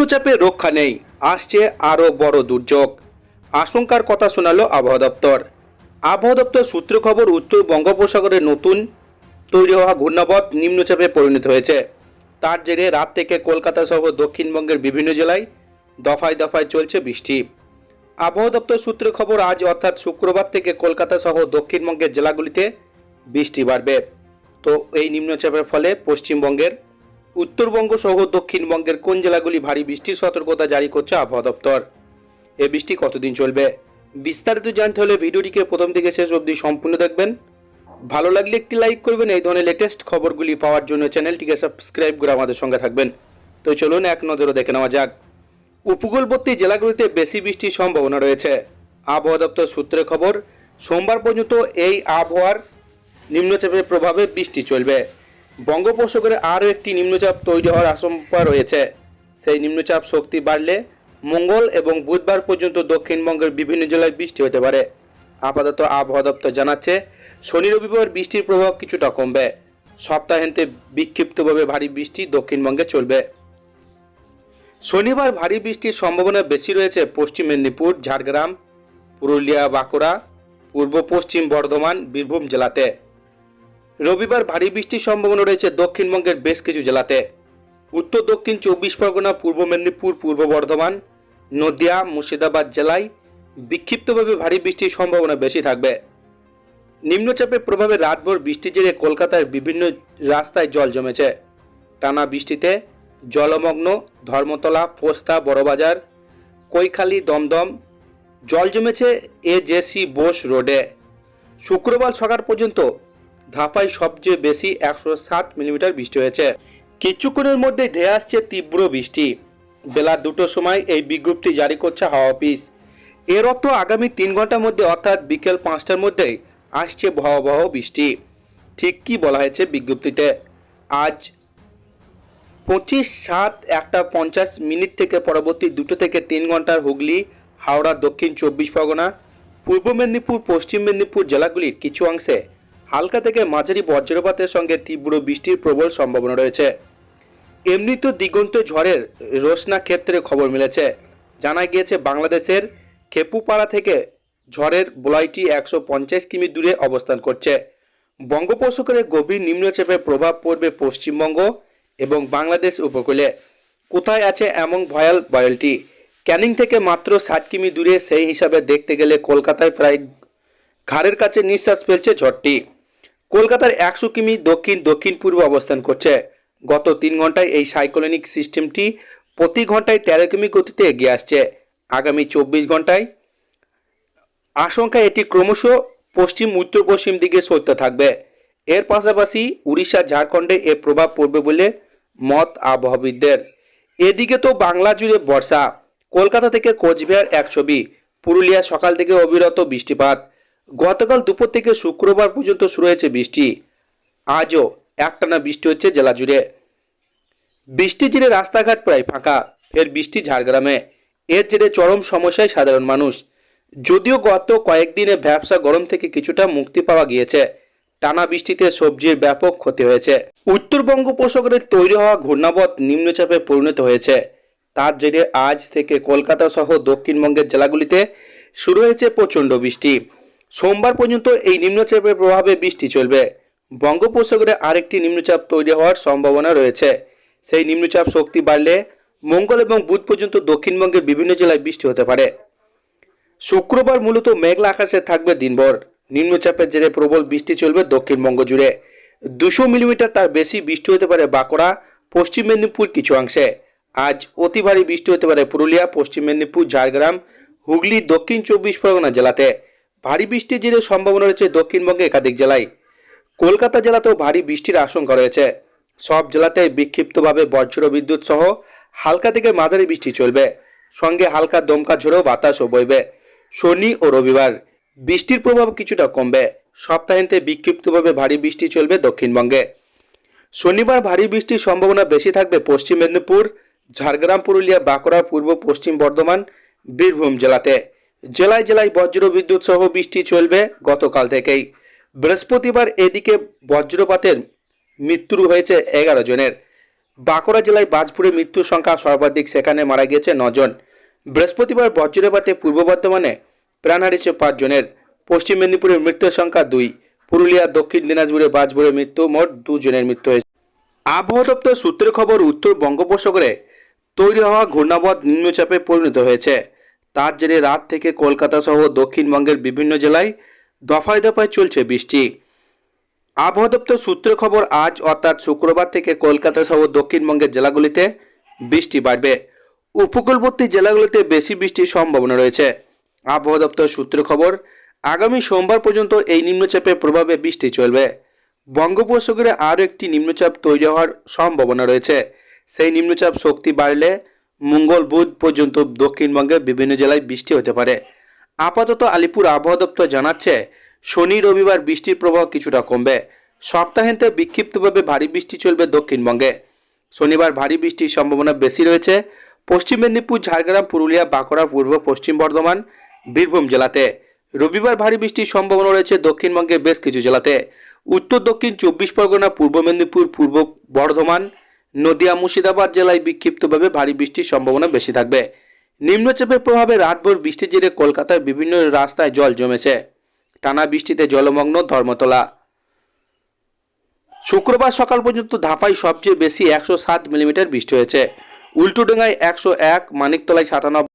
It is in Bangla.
নিম্নচাপে রক্ষা নেই, আসছে আরও বড় দুর্যোগ। আশঙ্কার কথা শোনালো আবহাওয়া দপ্তর। আবহাওয়া দপ্তর সূত্র খবর, উত্তর বঙ্গোপসাগরে নতুন তৈরি হওয়া ঘূর্ণাবধ নিম্নচাপে পরিণত হয়েছে। তার জেরে রাত থেকে কলকাতা সহ দক্ষিণবঙ্গের বিভিন্ন জেলায় দফায় দফায় চলছে বৃষ্টি। আবহাওয়া দপ্তর সূত্র খবর, আজ অর্থাৎ শুক্রবার থেকে কলকাতা সহ দক্ষিণবঙ্গের জেলাগুলিতে বৃষ্টি বাড়বে। তো এই নিম্নচাপের ফলে পশ্চিমবঙ্গের উত্তরবঙ্গ সহ দক্ষিণবঙ্গের কোন জেলাগুলি ভারী বৃষ্টির সতর্কতা জারি করছে আবহাওয়া দপ্তর? এ বৃষ্টি কতদিন চলবে? বিস্তারিত জানতে হলে ভিডিওটিকে প্রথম থেকে শেষ অবধি সম্পূর্ণ দেখবেন। ভালো লাগলে একটি লাইক করবেন, এই ধরনের লেটেস্ট খবরগুলি পাওয়ার জন্য চ্যানেলটিকে সাবস্ক্রাইব করে আমাদের সঙ্গে থাকবেন। তো চলুন এক নজরে দেখে নেওয়া যাক। উপকূলবর্তী জেলাগুলিতে বেশি বৃষ্টির সম্ভাবনা রয়েছে। আবহাওয়া দপ্তর সূত্রে খবর, সোমবার পর্যন্ত এই আবহাওয়ার নিম্নচাপের প্রভাবে বৃষ্টি চলবে। বঙ্গোপসাগরে আরও একটি নিম্নচাপ তৈরি হওয়ার আশঙ্কা রয়েছে। সেই নিম্নচাপ শক্তি বাড়লে মঙ্গল এবং বুধবার পর্যন্ত দক্ষিণবঙ্গের বিভিন্ন জেলায় বৃষ্টি হতে পারে। আপাতত আবহাওয়া দপ্তর জানাচ্ছে, শনি রবিবার বৃষ্টির প্রভাব কিছুটা কমবে। সপ্তাহান্তে বিক্ষিপ্তভাবে ভারী বৃষ্টি দক্ষিণবঙ্গে চলবে। শনিবার ভারী বৃষ্টির সম্ভাবনা বেশি রয়েছে পশ্চিম মেদিনীপুর, ঝাড়গ্রাম, পুরুলিয়া, বাঁকুড়া, পূর্ব পশ্চিম বর্ধমান, বীরভূম জেলাতে। রবিবার ভারী বৃষ্টির সম্ভাবনা রয়েছে দক্ষিণবঙ্গের বেশ কিছু জেলাতে। উত্তর, দক্ষিণ, চব্বিশ পরগনা, পূর্ব মেদিনীপুর, পূর্ব বর্ধমান, নদিয়া, মুর্শিদাবাদ জেলায় বিক্ষিপ্তভাবে ভারী বৃষ্টির সম্ভাবনা বেশি থাকবে। নিম্নচাপের প্রভাবে রাতভর বৃষ্টির জেরে কলকাতার বিভিন্ন রাস্তায় জল জমেছে। টানা বৃষ্টিতে জলমগ্ন ধর্মতলা পোস্তা বড়বাজার, কৈখালি, দমদম জল জমেছে এ জেসি বোস রোডে। শুক্রবার সকাল পর্যন্ত ধাপায় সবচেয়ে বেশি একশো সাত মিলিমিটার বৃষ্টি হয়েছে। কিছুক্ষণের মধ্যে ধেয়ে আসছে তীব্র বৃষ্টি। বেলা দুটোর সময় এই বিজ্ঞপ্তি জারি করছে হাওয়া অফিস। এর অর্থ আগামী তিন ঘণ্টার মধ্যে অর্থাৎ বিকেল পাঁচটার মধ্যেই আসছে ভয়াবহ বৃষ্টি। ঠিক কি বলা হয়েছে বিজ্ঞপ্তিতে? আজ পঁচিশ সাত একটা পঞ্চাশ মিনিট থেকে পরবর্তী দুটো থেকে তিন ঘণ্টার হুগলি, হাওড়া, দক্ষিণ চব্বিশ পরগনা, পূর্ব মেদিনীপুর, পশ্চিম মেদিনীপুর জেলাগুলির কিছু অংশে হালকা থেকে মাঝারি বজ্রপাতের সঙ্গে তীব্র বৃষ্টির প্রবল সম্ভাবনা রয়েছে। এমনি তো দিগন্ত ঝড়ের রোশনা ক্ষেত্রে খবর মিলেছে। জানা গিয়েছে, বাংলাদেশের খেপুপাড়া থেকে ঝড়ের বলয়টি একশো পঞ্চাশ কিমি দূরে অবস্থান করছে। বঙ্গোপসাগরে গভীর নিম্নচাপের প্রভাব পড়বে পশ্চিমবঙ্গ এবং বাংলাদেশ উপকূলে। কোথায় আছে এমন ভয়াল বয়লটি? ক্যানিং থেকে মাত্র ষাট কিমি দূরে সেই হিসাবে দেখতে গেলে কলকাতায় প্রায় ঘাড়ের কাছে নিঃশ্বাস ফেলছে ঝড়টি। কলকাতার একশো কিমি দক্ষিণ দক্ষিণ পূর্ব অবস্থান করছে। গত তিন ঘন্টায় এই সাইক্লোনিক সিস্টেমটি প্রতি ঘন্টায় তেরো কিমি গতিতে এগিয়ে আসছে। আগামী চব্বিশ ঘন্টায় আশঙ্কা এটি ক্রমশ পশ্চিম, উত্তর, পশ্চিম দিকে সরতে থাকবে। এর পাশাপাশি উড়িষ্যা, ঝাড়খণ্ডে এর প্রভাব পড়বে বলে মত আবহাওয়াবিদদের। এদিকে তো বাংলা জুড়ে বর্ষা। কলকাতা থেকে কোচবিহার এক ছবি, পুরুলিয়া সকাল থেকে অবিরত বৃষ্টিপাত। গতকাল দুপুর থেকে শুক্রবার পর্যন্ত শুরু হয়েছে বৃষ্টি। আজও একটানা বৃষ্টি হচ্ছে জেলা জুড়ে। বৃষ্টি জেরে রাস্তাঘাট প্রায় ফাঁকা, ফের বৃষ্টি ঝাড়গ্রামে। এর জেরে চরম সমস্যায় সাধারণ মানুষ। যদিও গত কয়েকদিনে ব্যবসা গরম থেকে কিছুটা মুক্তি পাওয়া গিয়েছে, টানা বৃষ্টিতে সবজির ব্যাপক ক্ষতি হয়েছে। উত্তরবঙ্গ বঙ্গোপসাগরে তৈরি হওয়া ঘূর্ণাবধ নিম্নচাপে পরিণত হয়েছে। তার জেরে আজ থেকে কলকাতা সহ দক্ষিণবঙ্গের জেলাগুলিতে শুরু হয়েছে প্রচণ্ড বৃষ্টি। সোমবার পর্যন্ত এই নিম্নচাপের প্রভাবে বৃষ্টি চলবে। বঙ্গোপসাগরে আরেকটি নিম্নচাপ তৈরি হওয়ার সম্ভাবনা রয়েছে। সেই নিম্নচাপ শক্তি বাড়লে মঙ্গল এবং বুধ পর্যন্ত দক্ষিণবঙ্গের বিভিন্ন জেলায় বৃষ্টি হতে পারে। শুক্রবার মূলত মেঘলা আকাশে থাকবে দিনভর। নিম্নচাপের জেরে প্রবল বৃষ্টি চলবে দক্ষিণবঙ্গ জুড়ে। দুশো মিলিমিটার তার বেশি বৃষ্টি হতে পারে বাঁকুড়া, পশ্চিম মেদিনীপুর কিছু অংশে। আজ অতি ভারী বৃষ্টি হতে পারে পুরুলিয়া, পশ্চিম মেদিনীপুর, ঝাড়গ্রাম, হুগলি, দক্ষিণ চব্বিশ পরগনা জেলাতে। ভারী বৃষ্টির জেরে সম্ভাবনা রয়েছে দক্ষিণবঙ্গে একাধিক জেলায়। কলকাতা জেলাতেও ভারী বৃষ্টির আশঙ্কা রয়েছে। সব জেলাতে বিক্ষিপ্তভাবে বজ্র বিদ্যুৎ সহ হালকা থেকে মাঝারি বৃষ্টি চলবে। সঙ্গে হালকা দমকা ঝোড়ো বাতাসও বইবে। শনি ও রবিবার বৃষ্টির প্রভাব কিছুটা কমবে। সপ্তাহান্তে বিক্ষিপ্তভাবে ভারী বৃষ্টি চলবে দক্ষিণবঙ্গে। শনিবার ভারী বৃষ্টির সম্ভাবনা বেশি থাকবে পশ্চিম মেদিনীপুর, ঝাড়গ্রাম, পুরুলিয়া, বাঁকুড়া, পূর্ব পশ্চিম বর্ধমান, বীরভূম জেলাতে। জেলায় জেলায় বজ্র বিদ্যুৎ সহ বৃষ্টি চলবে গতকাল থেকেই। বৃহস্পতিবার এদিকে বজ্রপাতের মৃত্যু হয়েছে এগারো জনের। বাঁকুড়া জেলায় বাজপুরে মৃত্যুর সংখ্যা সর্বাধিক, সেখানে মারা গিয়েছে নজন বৃহস্পতিবার বজ্রপাতে পূর্ব বর্ধমানে প্রাণ হারিয়েছে পাঁচজনের পশ্চিম মেদিনীপুরের মৃত্যুর সংখ্যা দুই। পুরুলিয়া, দক্ষিণ দিনাজপুরে বাজপুরে মৃত্যু মোট দুজনের মৃত্যু হয়েছে। আবহাওয়া দপ্তর সূত্রের খবর, উত্তর বঙ্গোপসাগরে তৈরি হওয়া ঘূর্ণাবধ নিম্নচাপে পরিণত হয়েছে। তার জেরে রাত থেকে কলকাতা সহ দক্ষিণবঙ্গের বিভিন্ন জেলায় দফায় দফায় চলছে বৃষ্টি। আবহাওয়া দপ্তর সূত্রের খবর, আজ অর্থাৎ শুক্রবার থেকে কলকাতা সহ দক্ষিণবঙ্গের জেলাগুলিতে বৃষ্টি বাড়বে। উপকূলবর্তী জেলাগুলিতে বেশি বৃষ্টির সম্ভাবনা রয়েছে। আবহাওয়া দপ্তর সূত্রের খবর, আগামী সোমবার পর্যন্ত এই নিম্নচাপের প্রভাবে বৃষ্টি চলবে। বঙ্গোপসাগরে আরও একটি নিম্নচাপ তৈরি হওয়ার সম্ভাবনা রয়েছে। সেই নিম্নচাপ শক্তি বাড়লে মঙ্গল বুধ পর্যন্ত দক্ষিণবঙ্গের বিভিন্ন জেলায় বৃষ্টি হতে পারে। আপাতত আলিপুর আবহাওয়া দপ্তর জানাচ্ছে, শনি, রবিবার বৃষ্টির প্রবাহ কিছুটা কমবে। সপ্তাহান্তে বিক্ষিপ্তভাবে ভারী বৃষ্টি চলবে দক্ষিণবঙ্গে। শনিবার ভারী বৃষ্টির সম্ভাবনা বেশি রয়েছে। পশ্চিম মেদিনীপুর, ঝাড়গ্রাম, পুরুলিয়া, বাঁকুড়া, পূর্ব, পশ্চিম বর্ধমান, বীরভূম জেলাতে। রবিবার ভারী বৃষ্টির সম্ভাবনা রয়েছে দক্ষিণবঙ্গের বেশ কিছু জেলাতে। উত্তর, দক্ষিণ চব্বিশ পরগনা, পূর্ব মেদিনীপুর, পূর্ব বর্ধমান নদিয়া মুর্শিদাবাদ জেলায় বিক্ষিপ্তভাবে ভারী বৃষ্টির সম্ভাবনা বেশি থাকবে। নিম্নচাপের প্রভাবে রাতভর বৃষ্টির জেরে কলকাতার বিভিন্ন রাস্তায় জল জমেছে। টানা বৃষ্টিতে জলমগ্ন ধর্মতলা। শুক্রবার সকাল পর্যন্ত ধাপায় সবচেয়ে বেশি একশো সাত মিলিমিটার বৃষ্টি হয়েছে। উল্টোডাঙ্গায় একশো এক, মানিকতলায় সাতানব্বই